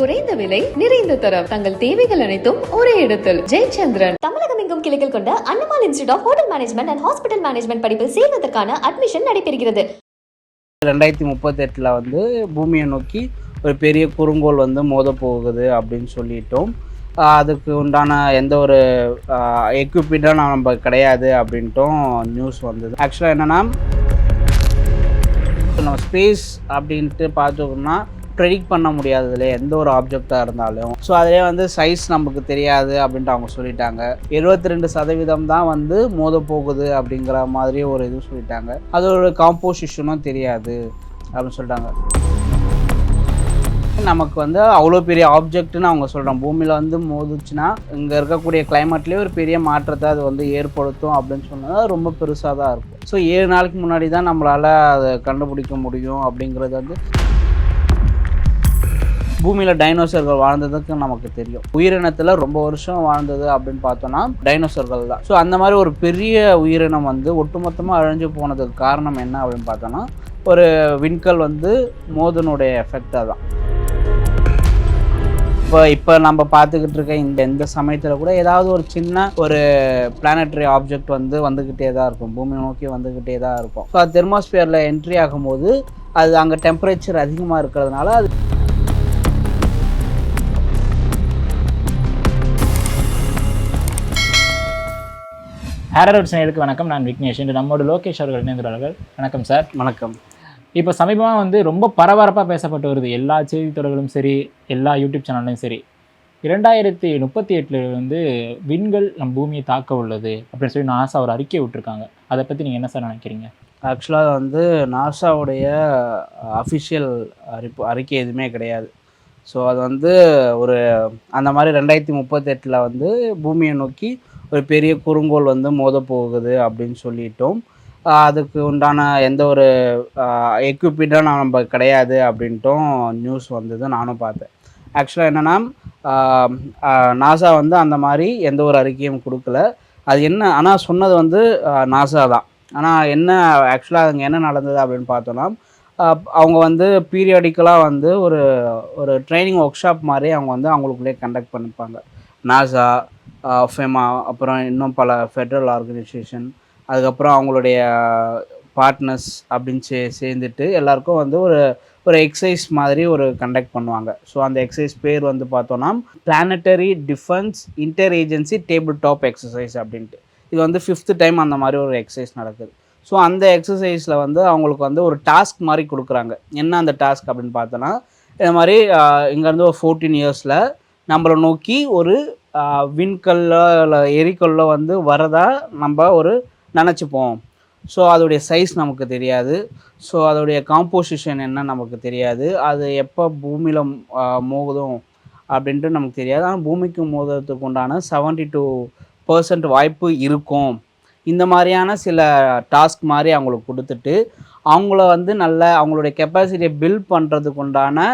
குறைந்த விலை நிறைந்த தரம். தங்கள் தேவைகள் அனைத்தும் ஒரே இடத்தில். ஜெயச்சந்திரன். தமிழகம் எங்கும் கிளைகள் கொண்ட Annamal institute of hotel management and hospital management படிப்பில் சேர்வதற்கான அட்மிஷன் நடைபெறுகிறது. ரெண்டாயிரத்தி முப்பத்தெட்டில் வந்து பூமியை நோக்கி ஒரு பெரிய குறுங்கோள் வந்து மோத போகுது அப்படின்னு சொல்லிட்டோம். அதுக்கு உண்டான எந்த ஒரு எக்யூப்மெண்ட்டும் நம்ம கிடையாது அப்படின்ட்டும் நியூஸ் வந்தது. ஆக்சுவலாக என்னென்னா நம்ம ஸ்பேஸ் அப்படின்ட்டு பார்த்தோம்னா ப்ரெடிக்ட் பண்ண முடியாததுல எந்த ஒரு ஆப்ஜெக்டாக இருந்தாலும். ஸோ அதிலே வந்து சைஸ் நமக்கு தெரியாது அப்படின்ட்டு அவங்க சொல்லிட்டாங்க. எழுபத்தி ரெண்டு சதவீதம் தான் வந்து மோத போகுது அப்படிங்கிற மாதிரி ஒரு இது சொல்லிட்டாங்க. அதோட காம்போசிஷனும் தெரியாது அப்படின்னு சொல்லிட்டாங்க. நமக்கு வந்து அவ்வளோ பெரிய ஆப்ஜெக்ட்னு அவங்க சொல்கிறாங்க பூமியில் வந்து மோதுச்சுன்னா இங்கே இருக்கக்கூடிய கிளைமேட்லேயே ஒரு பெரிய மாற்றத்தை அது வந்து ஏற்படுத்தும் அப்படின்னு சொன்னது ரொம்ப பெருசாக தான் இருக்கும். ஸோ ஏழு நாளைக்கு முன்னாடி தான் நம்மளால் அதை கண்டுபிடிக்க முடியும் அப்படிங்கிறது வந்து பூமியில் டைனோசர்கள் வாழ்ந்ததுக்கு நமக்கு தெரியும். உயிரினத்தில் ரொம்ப வருஷம் வாழ்ந்தது அப்படின்னு பார்த்தோன்னா டைனோசர்கள் தான். ஸோ அந்த மாதிரி ஒரு பெரிய உயிரினம் வந்து ஒட்டுமொத்தமாக அழிஞ்சு போனதுக்கு காரணம் என்ன அப்படின்னு பார்த்தோன்னா ஒரு விண்கல் வந்து மோதனுடைய எஃபெக்டாக தான். இப்போ இப்போ நம்ம பார்த்துக்கிட்டு இருக்க இந்த இந்த சமயத்தில் கூட ஏதாவது ஒரு சின்ன ஒரு பிளானட்டரி ஆப்ஜெக்ட் வந்து வந்துக்கிட்டே தான் இருக்கும். பூமி நோக்கி வந்துக்கிட்டே தான் இருக்கும். ஸோ அது தெர்மாஸ்பியரில் என்ட்ரி ஆகும்போது அது அங்கே டெம்பரேச்சர் அதிகமாக இருக்கிறதுனால அது ஹேரரோட் நேருக்கு வணக்கம். நான் விக்னேஷ். இன்று நம்மோட லோகேஷ் அவர்கள் இணைந்துள்ளார்கள் வணக்கம் சார். வணக்கம். இப்போ சமீபமாக வந்து ரொம்ப பரபரப்பாக பேசப்பட்டு வருது. எல்லா செய்தித்தொடர்களும் சரி எல்லா யூடியூப் சேனல்லையும் சரி. இரண்டாயிரத்தி முப்பத்தி எட்டில் வந்து விண்கள் நம் பூமியை தாக்க உள்ளது அப்படின்னு சொல்லி நாசா ஒரு அறிக்கை விட்டுருக்காங்க. அதை பற்றி நீங்கள் என்ன சார் நினைக்கிறீங்க? ஆக்சுவலாக வந்து நாசாவுடைய அஃபிஷியல் அறிப்பு அறிக்கை எதுவுமே கிடையாது. ஸோ அது வந்து ஒரு அந்த மாதிரி ரெண்டாயிரத்தி முப்பத்தெட்டில் வந்து பூமியை நோக்கி ஒரு பெரிய குறுங்கோல் வந்து மோத போகுது அப்படின்னு சொல்லிட்டோம். அதுக்கு உண்டான எந்த ஒரு எக்யூப்மெண்ட்டும் நம்ம கிடையாது அப்படின்ட்டும் நியூஸ் வந்தது நானும் பார்த்தேன். ஆக்சுவலாக என்னென்னா நாசா வந்து அந்த மாதிரி எந்த ஒரு அறிக்கையும் கொடுக்கல. அது என்ன ஆனால் சொன்னது வந்து நாசா தான். ஆனால் என்ன ஆக்சுவலாக அங்கே என்ன நடந்தது அப்படின்னு பார்த்தோன்னா அவங்க வந்து பீரியாடிக்கலாக வந்து ஒரு ஒரு ட்ரைனிங் ஒர்க் ஷாப் மாதிரி அவங்க வந்து அவங்களுக்குள்ளே கண்டக்ட் பண்ணிப்பாங்க. நாசா ஃபெமா அப்புறம் இன்னும் பல ஃபெட்ரல் ஆர்கனைசேஷன் அதுக்கப்புறம் அவங்களுடைய பார்ட்னர்ஸ் அப்படின்னு சே சேர்ந்துட்டு எல்லாருக்கும் வந்து ஒரு ஒரு எக்ஸசைஸ் மாதிரி ஒரு கண்டக்ட் பண்ணுவாங்க. ஸோ அந்த எக்ஸசைஸ் பேர் வந்து பார்த்தோன்னா planetary defense inter agency table top exercise அப்படின்ட்டு. இது வந்து ஃபிஃப்த்து டைம் அந்த மாதிரி ஒரு எக்ஸசைஸ் நடக்குது. ஸோ அந்த எக்ஸசைஸில் வந்து அவங்களுக்கு வந்து ஒரு டாஸ்க் மாதிரி கொடுக்குறாங்க. என்ன அந்த டாஸ்க் அப்படின்னு பார்த்தோன்னா இந்த மாதிரி இங்கேருந்து ஒரு ஃபோர்டீன் இயர்ஸில் நம்மளை நோக்கி ஒரு விண்கல்லோ இல்லை எரிக்கல்லோ வந்து வரதா நம்ம ஒரு நினச்சிப்போம். ஸோ அதோடைய சைஸ் நமக்கு தெரியாது. ஸோ அதோடைய காம்போசிஷன் என்ன நமக்கு தெரியாது. அது எப்போ பூமியில் மோகுதும் அப்படின்ட்டு நமக்கு தெரியாது. ஆனால் பூமிக்கு மோதுறதுக்கு உண்டான செவன்ட்டி டூ பர்சன்ட் வாய்ப்பு இருக்கும். இந்த மாதிரியான சில டாஸ்க் மாதிரி அவங்களுக்கு கொடுத்துட்டு அவங்கள வந்து நல்ல அவங்களுடைய கெப்பாசிட்டியை பில்ட் பண்ணுறதுக்கு உண்டான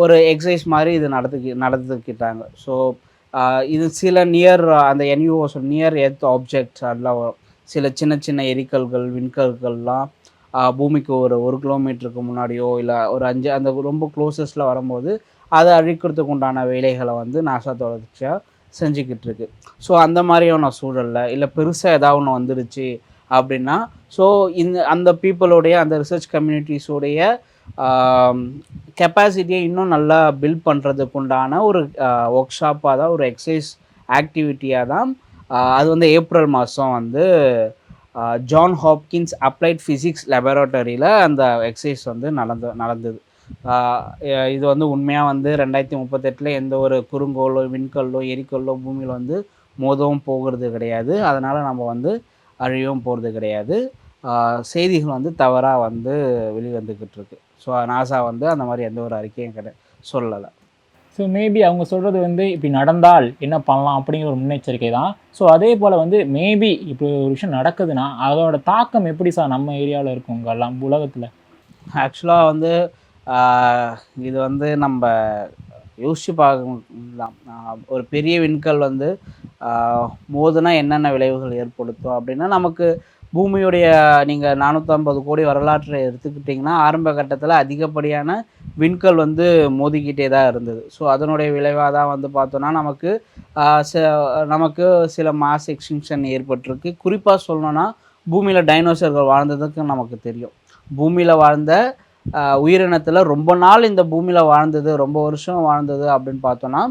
ஒரு எக்ஸசைஸ் மாதிரி இது நடத்துக்கி நடந்துக்கிட்டாங்க ஸோ இது சில நியர் அந்த என்யூஓஸ் நியர் எர்த் ஆப்ஜெக்ட்ஸ் அதெல்லாம் வரும் சில சின்ன சின்ன எரிக்கல்கள் விண்கல்கள்லாம் பூமிக்கு ஒரு ஒரு கிலோமீட்டருக்கு முன்னாடியோ இல்லை ஒரு அஞ்சு அந்த ரொம்ப க்ளோசஸ்டில் வரும்போது அதை அழிக்கிறதுக்கு உண்டான வேலைகளை வந்து நாசா தொடர்ச்சியாக செஞ்சுக்கிட்டு இருக்கு. ஸோ அந்த மாதிரியான சூழலில் இல்லை பெருசாக ஏதாவது ஒன்று வந்துடுச்சு அப்படின்னா ஸோ இந்த அந்த பீப்புளுடைய அந்த ரிசர்ச் கம்யூனிட்டிஸோடைய கெப்பாசிட்டியை இன்னும் நல்லா பில்ட் பண்ணுறதுக்கு உண்டான ஒரு ஒர்க் ஷாப்பாக தான் ஒரு எக்ஸசைஸ் ஆக்டிவிட்டியாக தான் அது வந்து ஏப்ரல் மாதம் வந்து ஜான் ஹாப்கின்ஸ் அப்ளைட் ஃபிசிக்ஸ் லெபரட்டரியில் அந்த எக்ஸசைஸ் வந்து நடந்து நடந்தது. இது வந்து உண்மையாக வந்து ரெண்டாயிரத்தி முப்பத்தெட்டில் எந்த ஒரு குறுங்கோலோ விண்கல்லோ எரிக்கல்லோ பூமியில் வந்து மோதவும் போகிறது கிடையாது. அதனால் நம்ம வந்து அழியவும் போகிறது கிடையாது. செய்திகள் வந்து தவறாக வந்து வெளிவந்துக்கிட்டு இருக்கு. ஸோ நாசா வந்து அந்த மாதிரி எந்த ஒரு அறிக்கையும் கிடையாது சொல்லலை. ஸோ மேபி அவங்க சொல்கிறது வந்து இப்படி நடந்தால் என்ன பண்ணலாம் அப்படிங்கிற ஒரு முன்னெச்சரிக்கை தான். ஸோ அதே போல் வந்து மேபி இப்படி ஒரு விஷயம் நடக்குதுன்னா அதோட தாக்கம் எப்படி சார் நம்ம ஏரியாவில் இருக்கும் எல்லாம் உலகத்தில்? ஆக்சுவலாக வந்து இது வந்து நம்ம யோசிச்சு பார்க்கலாம். ஒரு பெரிய விண்கல் வந்து மோதுனா என்னென்ன விளைவுகள் ஏற்படுத்தும் அப்படின்னா நமக்கு பூமியுடைய நீங்கள் நானூற்றம்பது கோடி வரலாற்றை எடுத்துக்கிட்டிங்கன்னா ஆரம்ப கட்டத்தில் அதிகப்படியான விண்கல் வந்து மோதிக்கிட்டே தான் இருந்தது. ஸோ அதனுடைய விளைவாக தான் வந்து பார்த்தோன்னா நமக்கு ச- நமக்கு சில மாஸ் எக்ஸ்டிங்ஷன் ஏற்பட்டிருக்கு. குறிப்பாக சொல்லணும்னா பூமியில் டைனோசர்கள் வாழ்ந்ததுக்கு நமக்கு தெரியும். பூமியில் வாழ்ந்த உயிரினத்தில் ரொம்ப நாள் இந்த பூமியில் வாழ்ந்தது ரொம்ப வருஷம் வாழ்ந்தது அப்படின்னு பார்த்தோன்னா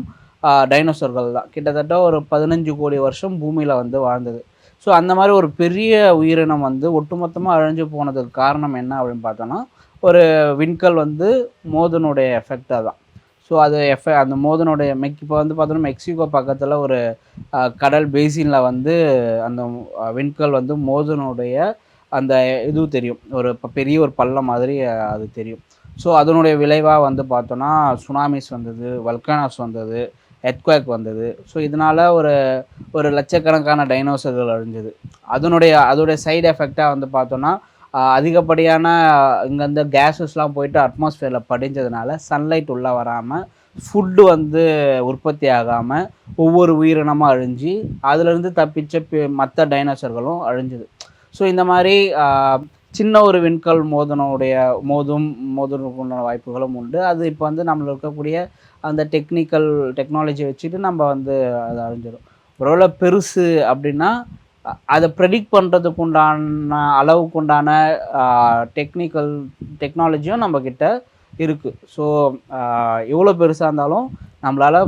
டைனோசர்கள் தான். கிட்டத்தட்ட ஒரு பதினஞ்சு கோடி வருஷம் பூமியில் வந்து வாழ்ந்தது. ஸோ அந்த மாதிரி ஒரு பெரிய உயிரினம் வந்து ஒட்டுமொத்தமாக அழிஞ்சு போனதுக்கு காரணம் என்ன அப்படின்னு பார்த்தோன்னா ஒரு விண்கல் வந்து மோதனுடைய எஃபெக்டாக தான். ஸோ அது எஃப அந்த மோதனுடைய மெக் இப்போ வந்து பார்த்தோன்னா மெக்சிகோ பக்கத்தில் ஒரு கடல் பேசினில் வந்து அந்த விண்கல் வந்து மோதனுடைய அந்த இது தெரியும். ஒரு ப- பெரிய ஒரு பள்ளம் மாதிரி அது தெரியும். ஸோ அதனுடைய விளைவாக வந்து பார்த்தோன்னா சுனாமிஸ் வந்தது வல்கானாஸ் வந்தது எர்த்குவேக் வந்தது. ஸோ இதனால் ஒரு ஒரு லட்சக்கணக்கான டைனோசர்கள் அழிஞ்சது. அதனுடைய அதோடைய சைடு எஃபெக்டாக வந்து பார்த்தோன்னா அதிகப்படியான இங்கே இங்கேருந்து கேஸஸ்லாம் போயிட்டு அட்மாஸ்ஃபியரில் படிஞ்சதுனால சன்லைட் உள்ளே வராமல் ஃபுட்டு வந்து உற்பத்தி ஆகாமல் ஒவ்வொரு உயிரினமாக அழிஞ்சு அதுலேருந்து தப்பிச்ச மற்ற டைனோசர்களும் அழிஞ்சுது. ஸோ இந்த மாதிரி சின்ன ஒரு விண்கல் மோதனுடைய மோதும் மோதனுக்குள்ள வாய்ப்புகளும் உண்டு. அது இப்போ வந்து நம்மளுக்கு இருக்கக்கூடிய அந்த டெக்னிக்கல் டெக்னாலஜி வச்சுட்டு நம்ம வந்து அதை அழிஞ்சிடும் ஒருவேளை பெருசு அப்படின்னா அதை ப்ரெடிக்ட் பண்ணுறதுக்கு உண்டான அளவுக்கு உண்டான டெக்னிக்கல் டெக்னாலஜியும் நம்மக்கிட்ட இருக்குது ஸோ எவ்வளோ பெருசாக இருந்தாலும் நம்மளால்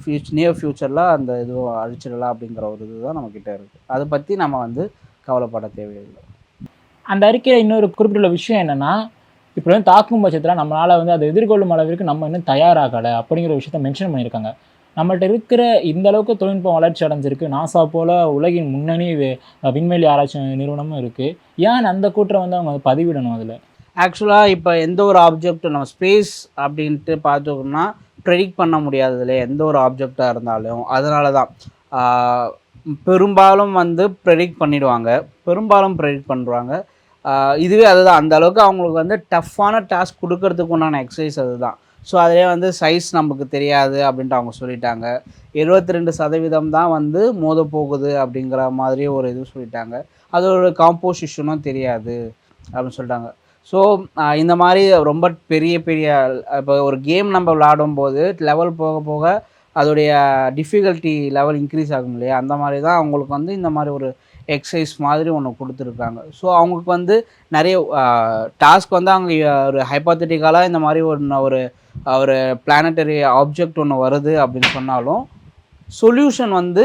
ஃபியூச் நியர் ஃப்யூச்சரில் அந்த இதுவும் அழிச்சிடலாம் அப்படிங்கிற ஒரு இதுதான் நம்மக்கிட்ட இருக்குது அதை பற்றி நம்ம வந்து கவலைப்பட தேவையில்லை. அந்த அறிக்கையில் இன்னொரு குறிப்பிட்டுள்ள விஷயம் என்னன்னா இப்போ வந்து தாக்கும் பட்சத்தில் நம்மளால் வந்து அதை எதிர்கொள்ளும் அளவிற்கு நம்ம இன்னும் தயாராகலை அப்படிங்கிற விஷயத்த மென்ஷன் பண்ணியிருக்காங்க. நம்மள்ட்ட இருக்கிற இந்த அளவுக்கு தொழில்நுட்பம் வளர்ச்சி அடைஞ்சிருக்கு. நாசா போல உலகின் முன்னணி விண்வெளி ஆராய்ச்சி நிறுவனமும் இருக்குது ஏன் அந்த கூட்டம் வந்து அவங்க பதிவிடணும் அதில்? ஆக்சுவலாக இப்போ எந்த ஒரு ஆப்ஜெக்ட் நம்ம ஸ்பேஸ் அப்படின்ட்டு பார்த்தோம்னா ப்ரெடிக்ட் பண்ண முடியாததுல எந்த ஒரு ஆப்ஜெக்டாக இருந்தாலும். அதனால தான் பெரும்பாலும் வந்து ப்ரெடிக்ட் பண்ணிடுவாங்க. பெரும்பாலும் ப்ரெடிக்ட் பண்ணுறாங்க இதுவே அதுதான். அந்த அளவுக்கு அவங்களுக்கு வந்து டஃப்பான டாஸ்க் கொடுக்கறதுக்கு உண்டான எக்ஸசைஸ் அதுதான். ஸோ அதிலே வந்து சைஸ் நமக்கு தெரியாது அப்படின்ட்டு அவங்க சொல்லிட்டாங்க. எழுபத்தி ரெண்டு சதவீதம் தான் வந்து மோத போகுது அப்படிங்கிற மாதிரி ஒரு இது சொல்லிட்டாங்க. அதோட காம்போசிஷனும் தெரியாது அப்படின்னு சொல்லிட்டாங்க. ஸோ இந்த மாதிரி ரொம்ப பெரிய பெரிய இப்போ ஒரு கேம் நம்ம விளாடும் போது லெவல் போக போக அதோடைய டிஃபிகல்ட்டி லெவல் இன்க்ரீஸ் ஆகும் இல்லையா? அந்த மாதிரி தான் அவங்களுக்கு வந்து இந்த மாதிரி ஒரு எக்ஸசைஸ் மாதிரி ஒன்று கொடுத்துருக்காங்க. ஸோ அவங்களுக்கு வந்து நிறைய டாஸ்க் வந்து அவங்க ஒரு ஹைப்பாத்தட்டிக்கலாக இந்த மாதிரி ஒன்று ஒரு ஒரு பிளானட்டரி ஆப்ஜெக்ட் ஒன்று வருது அப்படின்னு சொன்னாலும் சொல்யூஷன் வந்து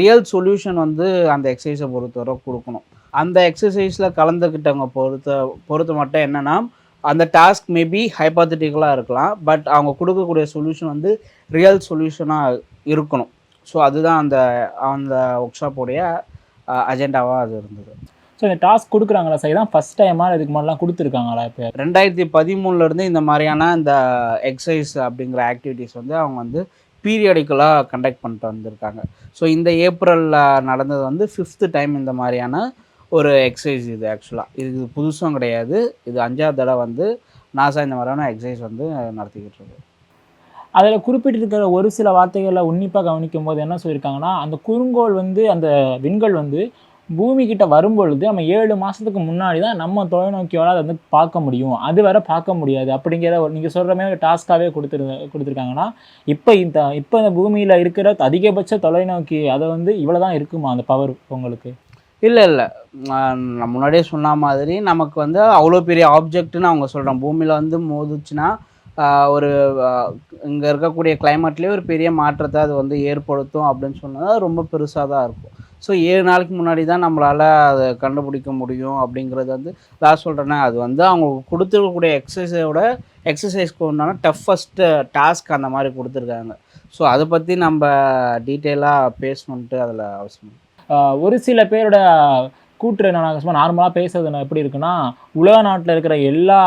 ரியல் சொல்யூஷன் வந்து அந்த எக்ஸசைஸை பொறுத்தவரை கொடுக்கணும். அந்த எக்ஸசைஸில் கலந்துக்கிட்டவங்க பொறுத்த பொறுத்த மட்டும் என்னென்னா அந்த டாஸ்க் மேபி ஹைப்பாத்தட்டிக்கலாக இருக்கலாம் பட் அவங்க கொடுக்கக்கூடிய சொல்யூஷன் வந்து ரியல் சொல்யூஷனாக இருக்கணும். ஸோ அதுதான் அந்த அந்த ஒர்க் ஷாப்போடைய அஜெண்டாவாக அது இருந்தது. ஸோ இந்த டாஸ்க் கொடுக்குறாங்களா சார்? இதான் ஃபஸ்ட் டைமாக இதுக்கு முன்னாடிலாம் கொடுத்துருக்காங்களா இப்போ? ரெண்டாயிரத்தி பதிமூணுலேருந்து இந்த மாதிரியான இந்த எக்ஸசைஸ் அப்படிங்கிற ஆக்டிவிட்டீஸ் வந்து அவங்க வந்து பீரியடிக்கலாக கண்டக்ட் பண்ணிட்டு வந்திருக்காங்க. ஸோ இந்த ஏப்ரலில் நடந்தது வந்து ஃபிஃப்த்து டைம் இந்த மாதிரியான ஒரு எக்ஸசைஸ் இது ஆக்சுவலாக இது புதுசும் கிடையாது. இது அஞ்சாவது தடவை வந்து நாசா இந்த மாதிரியான எக்ஸசைஸ் வந்து நடத்திக்கிட்டு இருக்கு. அதில் குறிப்பிட்டிருக்கிற ஒரு சில வார்த்தைகளை உன்னிப்பாக கவனிக்கும் போது என்ன சொல்லியிருக்காங்கன்னா அந்த குறுங்கோள் வந்து அந்த விண்கல் வந்து பூமி கிட்ட வரும்பொழுது நம்ம ஏழு மாதத்துக்கு முன்னாடி தான் நம்ம தொலைநோக்கியோட அதை வந்து பார்க்க முடியும். அது வரை பார்க்க முடியாது. அப்படிங்கிற ஒரு நீங்கள் சொல்கிற மாதிரி ஒரு டாஸ்க்காகவே கொடுத்துரு கொடுத்துருக்காங்கன்னா இப்போ இந்த இப்போ இந்த பூமியில் இருக்கிற அதிகபட்ச தொலைநோக்கி அதை வந்து இவ்வளோ தான் இருக்குமா அந்த பவர் உங்களுக்கு? இல்லை இல்லை. நான் முன்னாடியே சொன்ன மாதிரி நமக்கு வந்து அவ்வளோ பெரிய ஆப்ஜெக்ட்னு அவங்க சொல்கிறோம் பூமியில் வந்து மோதுச்சுன்னா ஒரு இங்கே இருக்கக்கூடிய கிளைமேட்லேயே ஒரு பெரிய மாற்றத்தை அது வந்து ஏற்படுத்தும் அப்படின்னு சொன்னது ரொம்ப பெருசாக தான் இருக்கும். ஸோ ஏழு நாளைக்கு முன்னாடி தான் நம்மளால் அதை கண்டுபிடிக்க முடியும் அப்படிங்கிறது வந்து நான் சொல்கிறேன்னா அது வந்து அவங்க கொடுத்துருக்கக்கூடிய எக்ஸசைஸோட எக்ஸசைஸ்க்கு ஒன்றான டஃபஸ்ட்டு டாஸ்க் அந்த மாதிரி கொடுத்துருக்காங்க. ஸோ அதை பற்றி நம்ம டீட்டெயிலாக பேசணுன்ட்டு அதில் அவசியம் ஒரு சில பேரோட கூற்று நான் நார்மலாக பேசுறது என்ன எப்படி இருக்குன்னா உலக நாட்டில் இருக்கிற எல்லா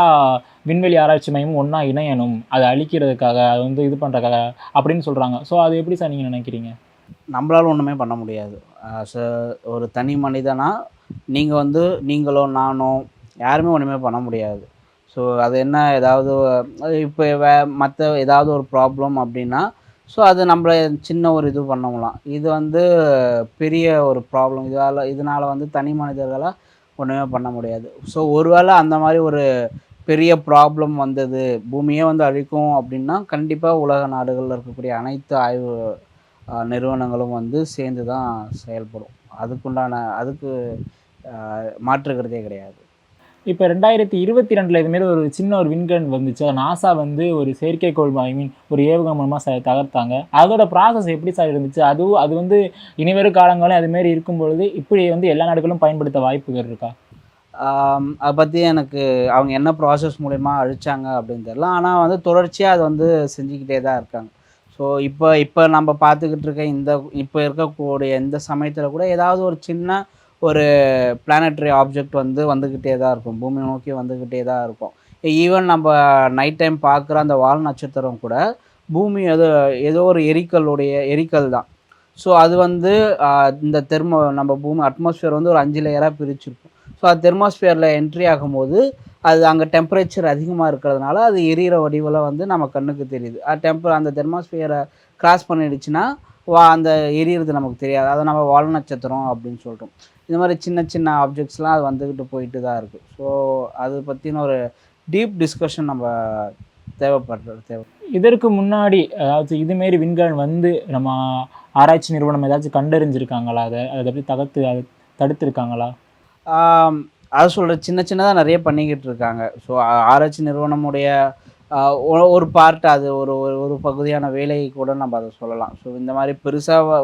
விண்வெளி ஆராய்ச்சி மையமும் ஒன்றா இணையணும். அதை அழிக்கிறதுக்காக அது வந்து இது பண்ணுறதுக்காக அப்படின்னு சொல்கிறாங்க ஸோ அது எப்படி சார் நீங்கள் நினைக்கிறீங்க? நம்மளால் ஒன்றுமே பண்ண முடியாது. ஒரு தனி மனிதனா நீங்கள் வந்து நீங்களோ நானோ யாருமே ஒன்றுமே பண்ண முடியாது. ஸோ அது என்ன ஏதாவது இப்போ வே மற்ற ஏதாவது ஒரு ப்ராப்ளம் அப்படின்னா ஸோ அது நம்மள சின்ன ஒரு இது பண்ணலாம் இது வந்து பெரிய ஒரு ப்ராப்ளம் இதால் இதனால் வந்து தனி மனிதர்களாக ஒன்றுமே பண்ண முடியாது. ஸோ ஒருவேளை அந்த மாதிரி ஒரு பெரிய ப்ராப்ளம் வந்தது. பூமியே வந்து அழிக்கும் அப்படின்னா கண்டிப்பாக உலக நாடுகளில் இருக்கக்கூடிய அனைத்து ஆய்வு நிறுவனங்களும் வந்து சேர்ந்து தான் செயல்படும். அதுக்குண்டான அதுக்கு மாற்றுக்கிறதே கிடையாது. இப்போ ரெண்டாயிரத்தி இருபத்தி ரெண்டில் இதுமாரி ஒரு சின்ன ஒரு விண்கண் வந்துச்சு. அதை நாசா வந்து ஒரு செயற்கைக்கோள் ஐ மீன் ஒரு ஏவுகணை மூலமாக ச தகர்த்தாங்க. அதோட ப்ராசஸ் எப்படி சார் இருந்துச்சு? அதுவும் அது வந்து இனிவரும் காலங்களும் அதுமாரி இருக்கும் பொழுது இப்படி வந்து எல்லா நாடுகளும் பயன்படுத்த வாய்ப்புகள் இருக்கா? அதை பற்றி எனக்கு அவங்க என்ன ப்ராசஸ் மூலயமா அழிச்சாங்க அப்படின்னு தெரியல. ஆனால் வந்து தொடர்ச்சியாக அது வந்து செஞ்சுக்கிட்டே தான் இருக்காங்க. ஸோ இப்போ இப்போ நம்ம பார்த்துக்கிட்டு இருக்க இந்த இப்போ இருக்கக்கூடிய இந்த சமயத்தில் கூட ஏதாவது ஒரு சின்ன ஒரு பிளானட்ரி ஆப்ஜெக்ட் வந்து வந்துக்கிட்டே தான் இருக்கும். பூமி நோக்கி வந்துக்கிட்டே தான் இருக்கும். ஈவன் நம்ம நைட் டைம் பார்க்குற அந்த வால் நட்சத்திரம் கூட பூமி ஏதோ ஏதோ ஒரு எரிக்கல்லுடைய எரிக்கல் தான். ஸோ அது வந்து இந்த தெர்மோ நம்ம பூமி அட்மாஸ்ஃபியர் வந்து ஒரு அஞ்சு லேயராக பிரிச்சிருக்கும். ஸோ அது தெர்மாஸ்பியரில் என்ட்ரி ஆகும்போது அது அங்கே டெம்பரேச்சர் அதிகமாக இருக்கிறதுனால அது எரியிற வடிவில் வந்து நம்ம கண்ணுக்கு தெரியுது. அது டெம்பர் அந்த தெர்மாஸ்பியரை கிராஸ் பண்ணிடுச்சுன்னா வா அந்த எரியறது நமக்கு தெரியாது. அதை நம்ம வால் நட்சத்திரம் அப்படின்னு சொல்கிறோம் இந்த மாதிரி சின்ன சின்ன ஆப்ஜெக்ட்ஸ்லாம் அது வந்துக்கிட்டு போயிட்டு தான் இருக்குது ஸோ அது பற்றின ஒரு டீப் டிஸ்கஷன் நம்ம தேவைப்படுறது தேவை. இதற்கு முன்னாடி அதாவது இதுமாரி விண்கலன் வந்து நம்ம ஆராய்ச்சி நிறுவனம் ஏதாச்சும் கண்டறிஞ்சிருக்காங்களா? அதை அதை பற்றி தகர்த்து அது தடுத்திருக்காங்களா? அது சொல்கிற சின்ன சின்னதாக நிறைய பண்ணிக்கிட்டு இருக்காங்க. ஸோ ஆராய்ச்சி நிறுவனமுடைய ஒரு பார்ட் அது ஒரு ஒரு ஒரு பகுதியான வேலையை கூட நம்ம அதை சொல்லலாம். ஸோ இந்த மாதிரி பெருசாக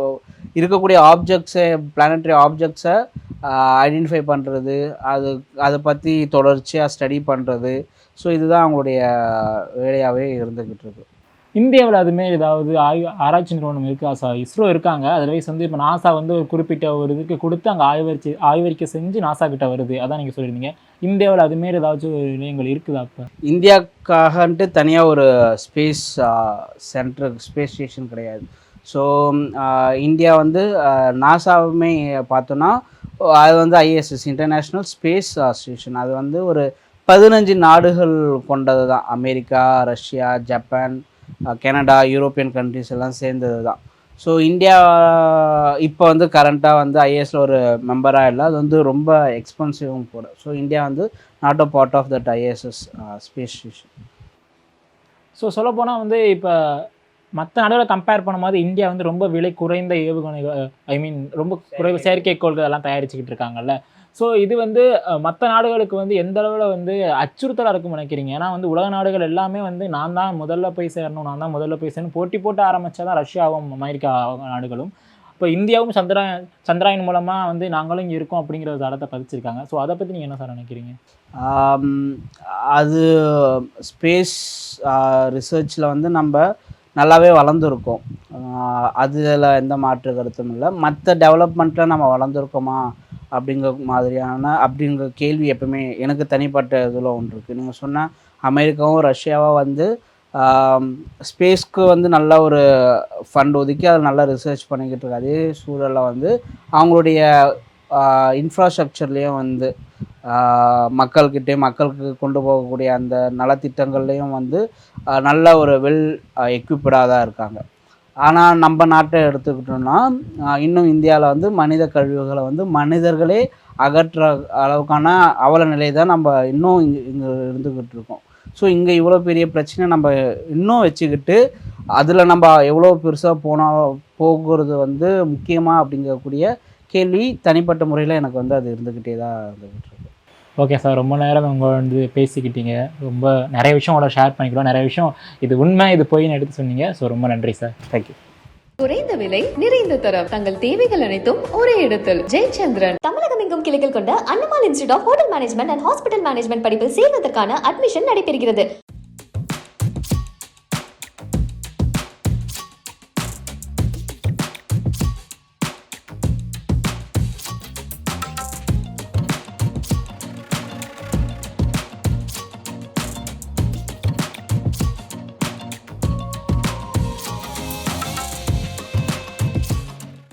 இருக்கக்கூடிய ஆப்ஜெக்ட்ஸை பிளானட்ரி ஆப்ஜெக்ட்ஸை ஐடென்டிஃபை பண்ணுறது அது அதை பற்றி தொடர்ச்சியாக ஸ்டடி பண்ணுறது ஸோ இதுதான் அவங்களுடைய வேலையாகவே இருந்துக்கிட்டு இருக்குது இந்தியாவில் அதுமே ஏதாவது ஆய்வு ஆராய்ச்சி நிறுவனம் இருக்கா? சார் இஸ்ரோ இருக்காங்க. அதர்வைஸ் வந்து இப்போ நாசா வந்து ஒரு குறிப்பிட்ட ஒரு இதுக்கு கொடுத்து அங்கே ஆய்வறிக்கை ஆய்வறிக்கை செஞ்சு நாசா கிட்ட வருது. அதான் நீங்கள் சொல்லியிருந்தீங்க. இந்தியாவில் அதுமாரி ஏதாச்சும் ஒரு நிலையங்கள் இருக்குதா அப்போ இந்தியாவுக்காகன்ட்டு தனியாக ஒரு ஸ்பேஸ் சென்டர் ஸ்பேஸ் ஸ்டேஷன் கிடையாது. ஸோ இந்தியா வந்து நாசாவுமே பார்த்தோன்னா அது வந்து ஐஎஸ்எஸ் இன்டர்நேஷ்னல் ஸ்பேஸ் ஸ்டேஷன் அது வந்து ஒரு பதினஞ்சு நாடுகள் கொண்டது தான் America Russia Japan Canada European countries எல்லாம் சேர்ந்தது தான் ஸோ இந்தியா இப்போ வந்து கரண்ட்டாக வந்து ஐஏஎஸ்ல ஒரு மெம்பராக இல்லை. அது வந்து ரொம்ப எக்ஸ்பென்சிவும் கூட. ஸோ இந்தியா வந்து not a part of that IASS space so சொல்லப்போனால் வந்து இப்போ மற்ற நாடுகளை கம்பேர் பண்ணும்போது இந்தியா வந்து ரொம்ப விலை குறைந்த ஏவுகணைகள் ஐ மீன் ரொம்ப குறைவு செயற்கைக்கோள்கள் எல்லாம் தயாரிச்சுக்கிட்டு இருக்காங்கல்ல. ஸோ இது வந்து மற்ற நாடுகளுக்கு வந்து எந்த அளவில் வந்து அச்சுறுத்தலாக இருக்கும்னு நினைக்கிறீங்க? ஏன்னா வந்து உலக நாடுகள் எல்லாமே வந்து நான் தான் முதல்ல போய் சேரணும் நான் தான் முதல்ல போய் சேரணும். போட்டி போட்டு ஆரம்பித்தா தான் ரஷ்யாவும் அமெரிக்கா நாடுகளும். இப்போ இந்தியாவும் சந்திரா சந்திராயன் மூலமாக வந்து நாங்களும் இங்கே இருக்கோம் அப்படிங்கிற ஒரு தடத்தை பதிச்சிருக்காங்க. ஸோ அதை பற்றி நீங்கள் என்ன சார் நினைக்கிறீங்க? அது ஸ்பேஸ் ரிசர்ச்சில் வந்து நம்ம நல்லாவே வளர்ந்துருக்கோம். அதில் எந்த மாற்று கருத்தும் இல்லை. மற்ற டெவலப்மெண்ட்டில் நம்ம வளர்ந்துருக்கோமா? அப்படிங்கிற மாதிரியான அப்படிங்கிற கேள்வி எப்பவுமே எனக்கு தனிப்பட்ட இதில் ஒன்று இருக்குது நீங்கள் சொன்னால் அமெரிக்காவும் ரஷ்யாவும் வந்து ஸ்பேஸ்க்கு வந்து நல்ல ஒரு ஃபண்ட் ஒதுக்கி அதை நல்லா ரிசர்ச் பண்ணிக்கிட்டு இருக்கு. அதே சூழலில் வந்து அவங்களுடைய இன்ஃப்ராஸ்ட்ரக்சர்லேயும் வந்து மக்கள்கிட்டே மக்களுக்கு கொண்டு போகக்கூடிய அந்த நலத்திட்டங்கள்லேயும் வந்து நல்ல ஒரு வெல் எக்யூப்டாக தான் இருக்காங்க. ஆனால் நம்ம நாட்டை எடுத்துக்கிட்டோம்னா இன்னும் இந்தியாவில் வந்து மனித கழிவுகளை வந்து மனிதர்களே அகற்ற அளவுக்கான அவல நிலை தான் நம்ம இன்னும் இங்கே இங்கே இருந்துக்கிட்டு இருக்கோம். ஸோ இங்கே இவ்வளோ பெரிய பிரச்சனை நம்ம இன்னும் வச்சுக்கிட்டு அதில் நம்ம எவ்வளோ பெருசாக போனால் போகிறது வந்து முக்கியமாக அப்படிங்கக்கூடிய கேள்வி தனிப்பட்ட முறையில் எனக்கு வந்து அது இருந்துக்கிட்டே தான் இருந்துக்கிட்டு ஓகே சார் ரொம்ப நேரம் உங்க வந்து பேசிக்கிட்டீங்க. ரொம்ப நிறைய விஷயம் உங்களோட ஷேர் பண்ணிக்கிறோம். நிறைய விஷயம் இது உண்மை இது பொய்ன்னு எடுத்து சொன்னீங்க. ஸோ ரொம்ப நன்றி சார் தேங்க்யூ குறைந்த விலை நிறைந்த தரம். தங்கள் தேவைகள் அனைத்தும் ஒரே இடத்தில். ஜெயச்சந்திரன். தமிழகம் எங்கும் கிளைகள் கொண்ட Annamal institute of hotel management and hospital management படிப்பில் சேர்வதற்கான அட்மிஷன் நடைபெறுகிறது.